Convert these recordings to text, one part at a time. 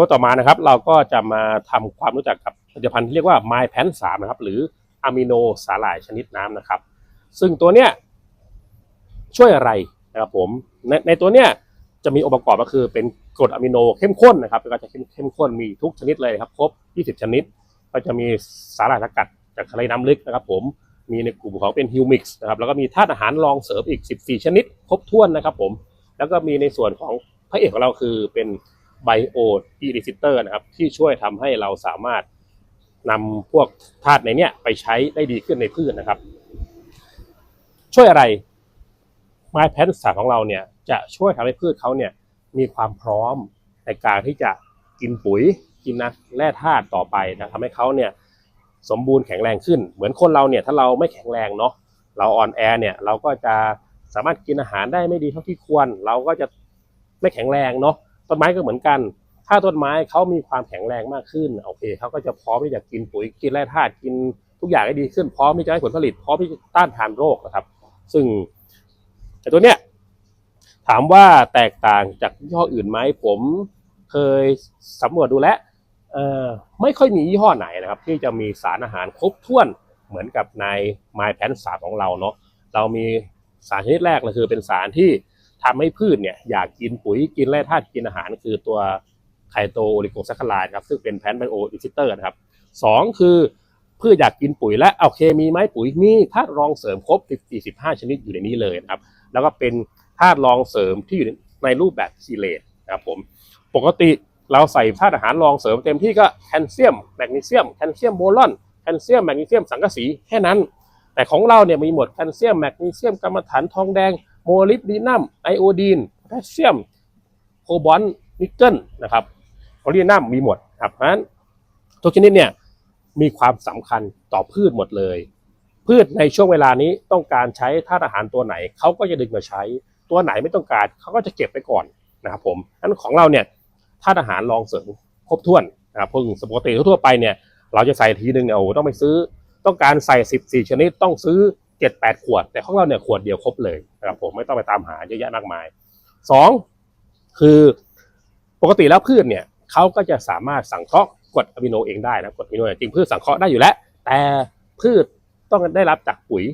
ตัวต่อมานะครับ เราก็จะมาทำความรู้จักกับผลิตภัณฑ์ที่เรียกว่า My p a n 3นะครับ หรืออะมิโนสาหร่ายชนิดน้ำนะครับ ซึ่งตัวเนี้ยช่วยอะไรนะครับผมในในตัวเนี้ยจะมีองค์ประกอบก็คือเป็นกรดอะมิโนเข้มข้นนะครับก็จะเข้มเข้มข้นมีทุกชนิดเลยครับครบ 20 ชนิด ก็จะมีสาหร่ายสกัดจากทะเลน้ำลึกนะครับ ผมมีในกลุ่มของเป็นฮิวมิกส์นะครับแล้วก็มีธาตุอาหารรองเสริมอีก 14 ชนิด ครบถ้วนนะครับ ผมแล้วก็มีในส่วนของพระเอกของเราคือเป็น ไบโอดีริซิเตอร์นะครับ ที่ช่วยทำให้เราสามารถนำพวกธาตุในเนี้ยไปใช้ได้ดีขึ้นในพืชนะครับ ช่วยอะไร ไม้แพนสาของเราเนี่ยจะช่วยทำให้พืชเขาเนี่ยมีความพร้อมในการที่จะกินปุ๋ย กินนะแร่ธาตุต่อไปนะทำให้เขาเนี่ยสมบูรณ์แข็งแรงขึ้น เหมือนคนเราเนี่ยถ้าเราไม่แข็งแรงเนาะเราอ่อนแอเนี่ยเราก็จะสามารถกินอาหารได้ไม่ดีเท่าที่ควร เราก็จะไม่แข็งแรงเนาะ ต้นไม้ก็เหมือนกัน ถ้าต้นไม้เขามีความแข็งแรงมากขึ้นโอเคเขาก็จะพร้อมที่จะกินปุ๋ยกินแร่ธาตุกินทุกอย่างได้ดีขึ้นพร้อมที่จะให้ผลผลิตพร้อมที่จะต้านทานโรคนะครับ ซึ่งแต่ตัวเนี้ยถามว่าแตกต่างจากยี่ห้ออื่นไหมผมเคยสำรวจดูแลไม่ค่อยมียี่ห้อไหนนะครับ ที่จะมีสารอาหารครบถ้วนเหมือนกับใน My p a n สาของเราเนาะเรามีสารชนิดแรกเลยคือเป็นสารที่ ทำให้พืชเนี่ยอยากกินปุ๋ยกินแร่ธาตุกินอาหาร คือตัวไคโตโอลิโกแซคคาไลด์ครับซึ่งเป็นแพนไบโออิซิเตอร์นะครับสองคือพืชอยากกินปุ๋ยและโอเคมีไหมปุ๋ยมีธาตุรองเสริมครบ45 ชนิดอยู่ในนี้เลยนะครับ แล้วก็เป็นธาตุรองเสริมที่อยู่ในรูปแบบซีเลตนะครับผมปกติเราใส่ธาตุอาหารรองเสริมเต็มที่ก็แคลเซียมแมกนีเซียมแคลเซียมโบรอนแคลเซียมแมกนีเซียมสังกะสีแค่นั้น แต่ของเราเนี่ยมีหมดแคลเซียมแมกนีเซียมกรรมฐานทองแดง ลิบดีนัมไอโอดีนโพแทสเซียมโคบอลต์นิกเกิลนะครับโพลีนัมมีหมดครับเพราะฉะนั้นทุกชนิดเนี่ยมีความสำคัญต่อพืชหมดเลย พืชในช่วงเวลานี้ต้องการใช้ธาตุอาหารตัวไหนเขาก็จะดึงมาใช้ ตัวไหนไม่ต้องการเขาก็จะเก็บไปก่อนนะครับผมอันของเราเนี่ยธาตุอาหารรองเสริมครบถ้วนนะครับพิ่งปกติทั่วไปเนี่ยเราจะใส่ทีนึงเนี่ยโอ้ต้องไปซื้อ ต้องการใส่สิบสี่ชนิดต้องซื้อ เจ็ดแปดขวด แต่ของเราเนี่ยขวดเดียวครบเลยนะครับผมไม่ต้องไปตามหาเยอะแยะมากมายสองคือปกติแล้วพืชเนี่ยเขาก็จะสามารถสังเคราะห์กรดอะมิโนเองได้นะกรดอะมิโนจริงพืชสังเคราะห์ได้อยู่แล้ว แต่พืชต้องได้รับจากปุ๋ย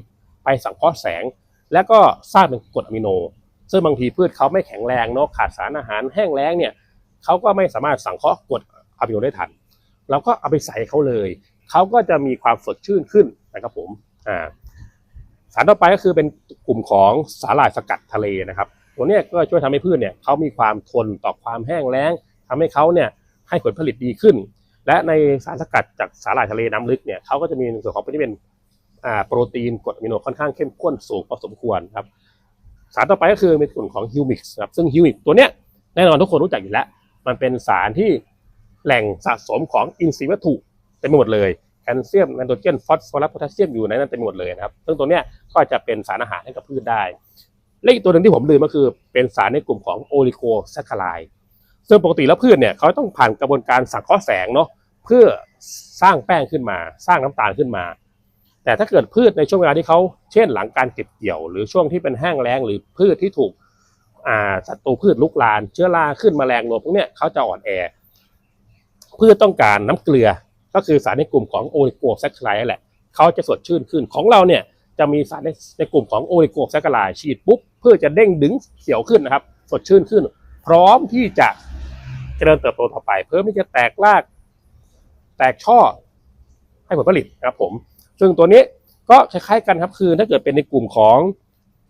ไปสังเคราะห์แสง แล้วก็สร้างเป็นกรดอะมิโน ซึ่งบางทีพืชเขาไม่แข็งแรงเนาะขาดสารอาหารแห้งแล้งเนี่ยเขาก็ไม่สามารถสังเคราะห์กรดอะมิโนได้ทันเราก็เอาไปใส่เขาเลย เขาก็จะมีความสดชื่นขึ้นนะครับผมอ่า สารต่อไปก็คือเป็นกลุ่มของสาหร่ายสกัดทะเลนะครับตัวนี้ก็ช่วยทำให้พืชเนี่ยเขามีความทนต่อความแห้งแล้งทำให้เขาเนี่ยให้ผลผลิตดีขึ้น และในสารสกัดจากสาหร่ายทะเลน้ำลึกเนี่ยเขาก็จะมีในส่วนของที่เป็นโปรตีนกรดอะมิโนค่อนข้างเข้มข้นสูงพอสมควรครับสารต่อไปก็คือเป็นกลุ่มของฮิวมิกส์ครับซึ่งฮิวมิกตัวเนี้ยแน่นอนทุกคนรู้จักอยู่แล้ว มันเป็นสารที่แหล่งสะสมของอินทรีย์วัตถุเต็มไปหมดเลย แคลเซียมไนโตรเจนฟอสฟอรัสโพแทสเซียมอยู่ในนั้นเต็มไปหมดเลยนะครับ ซึ่งตัวเนี้ยก็จะเป็นสารอาหารให้กับพืชได้ และอีกตัวหนึ่งที่ผมลืมก็คือเป็นสารในกลุ่มของโอลิโกแซคคาไลซึ่งปกติแล้วพืชเนี่ยเขาต้องผ่านกระบวนการสังเคราะห์แสงเนาะเพื่อสร้างแป้งขึ้นมา สร้างน้ำตาลขึ้นมา แต่ถ้าเกิดพืชในช่วงเวลาที่เขาเช่นหลังการเก็บเกี่ยว หรือช่วงที่เป็นแห้งแล้งหรือพืชที่ถูกศัตรูพืชลุกลาน เชื้อราขึ้นแมลงรวมพวกเนี้ยเขาจะอ่อนแอพืชต้องการน้ำเกลือ ก็คือสารในกลุ่มของโอลิโกแซคคาไลด์นั่นแหละเขาจะสดชื่นขึ้นของเราเนี่ยจะมีสารในในกลุ่มของโอลิโกแซคคาไลด์ฉีดปุ๊บเพื่อจะเด้งดึงเขียวขึ้นนะครับ สดชื่นขึ้น พร้อมที่จะเจริญเติบโตต่อไป เพิ่มที่จะแตกราก แตกช่อให้ผลผลิตนะครับผม ซึ่งตัวนี้ก็คล้ายๆกันครับคือถ้าเกิดเป็นในกลุ่มของ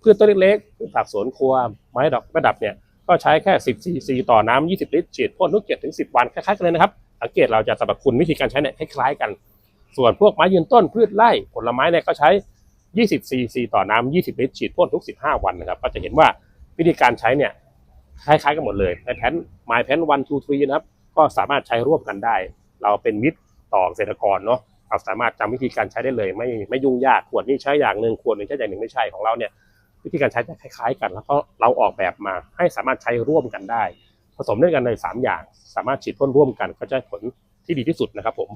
พืชต้นเล็กๆพืชผักสวนครัวไม้ดอกประดับเนี่ยก็ใช้แค่ 10ซีซีต่อน้ำ20 ลิตรฉีดพ่นทุก7ถึง 10 วันคล้ายๆกันเลยนะครับ สังเกตเราจะสรรพคุณวิธีการใช้เนี่ยคล้ายๆกัน ส่วนพวกไม้ยืนต้นพืชไร่ผลไม้เนี่ยก็ใช้ 20ซีซีต่อน้ำ20 ลิตรฉีดพ่นทุก 15 วันนะครับ ก็จะเห็นว่าวิธีการใช้เนี่ยคล้ายๆกันหมดเลยในแผน My Pen 1 2 3นะครับ ก็สามารถใช้ร่วมกันได้ เราเป็นมิตรต่อเกษตรกรเนาะเราสามารถจำวิธีการใช้ได้เลย ไม่ไม่ยุ่งยากขวดนี้ใช้อย่างหนึ่งขวดนึงใช้อย่างหนึ่งไม่ใช่ของเราเนี่ยวิธีการใช้จะคล้าย ๆ กัน แล้วก็เราออกแบบมาให้สามารถใช้ร่วมกันได้ ผสมด้วยกันในสามอย่าง สามารถฉีดพ่นร่วมกันก็จะได้ผลที่ดีที่สุดนะครับผม